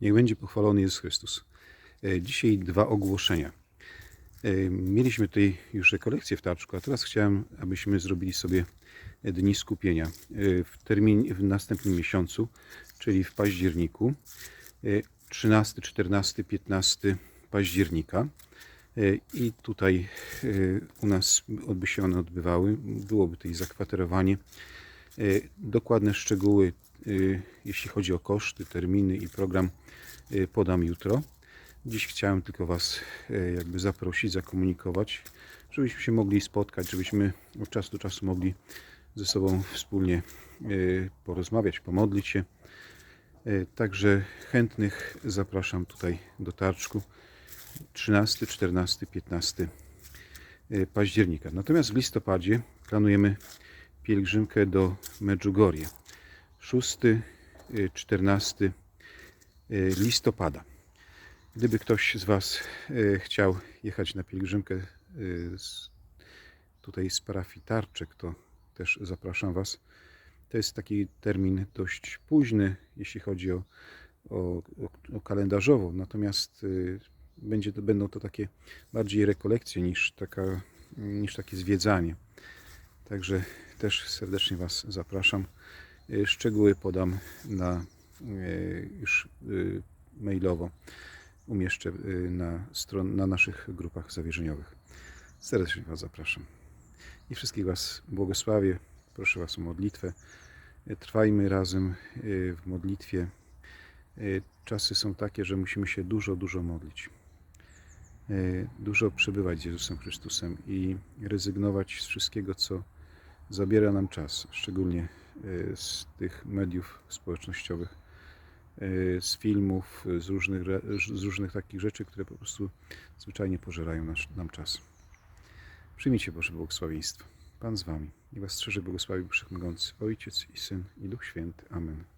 Niech będzie pochwalony Jezus Chrystus. E, Dzisiaj dwa ogłoszenia. E, Mieliśmy tutaj już rekolekcję w Tarczku, a teraz chciałem, abyśmy zrobili sobie dni skupienia e, w, termin, w następnym miesiącu, czyli w październiku. e, 13, 14, 15 października. I tutaj u nas by się one odbywały. Byłoby tutaj zakwaterowanie. Dokładne szczegóły, jeśli chodzi o koszty, terminy i program, e, podam jutro. Dziś chciałem tylko Was e, jakby zaprosić, zakomunikować, żebyśmy się mogli spotkać, żebyśmy od czasu do czasu mogli ze sobą wspólnie porozmawiać, pomodlić się. Także chętnych zapraszam tutaj do Tarczku 13, 14, 15 e, października. Natomiast w listopadzie planujemy pielgrzymkę do Medjugorje. 6, e, 14 e, listopada. Gdyby ktoś z Was e, chciał jechać na pielgrzymkę z, tutaj z parafii Tarczek, to też zapraszam Was. To jest taki termin dość późny, jeśli chodzi o, o, o, natomiast y, będzie będą to takie bardziej rekolekcje niż, taka, niż takie zwiedzanie. Także też serdecznie Was zapraszam. Y, Szczegóły podam na, y, już y, mailowo. Umieszczę na, stron, na naszych grupach zawierzeniowych. Serdecznie Was zapraszam. I wszystkich Was błogosławię. Proszę Was o modlitwę. Trwajmy razem w modlitwie. Czasy są takie, że musimy się dużo, dużo modlić. Dużo przebywać z Jezusem Chrystusem i rezygnować z wszystkiego, co zabiera nam czas, szczególnie z tych mediów społecznościowych, y, z filmów, y, z różnych, z różnych takich rzeczy, które po prostu zwyczajnie pożerają nasz, nam czas. Przyjmijcie Boże błogosławieństwo. Pan z Wami. Niech Was strzeże błogosławi Wszechmogący, Ojciec i Syn i Duch Święty. Amen.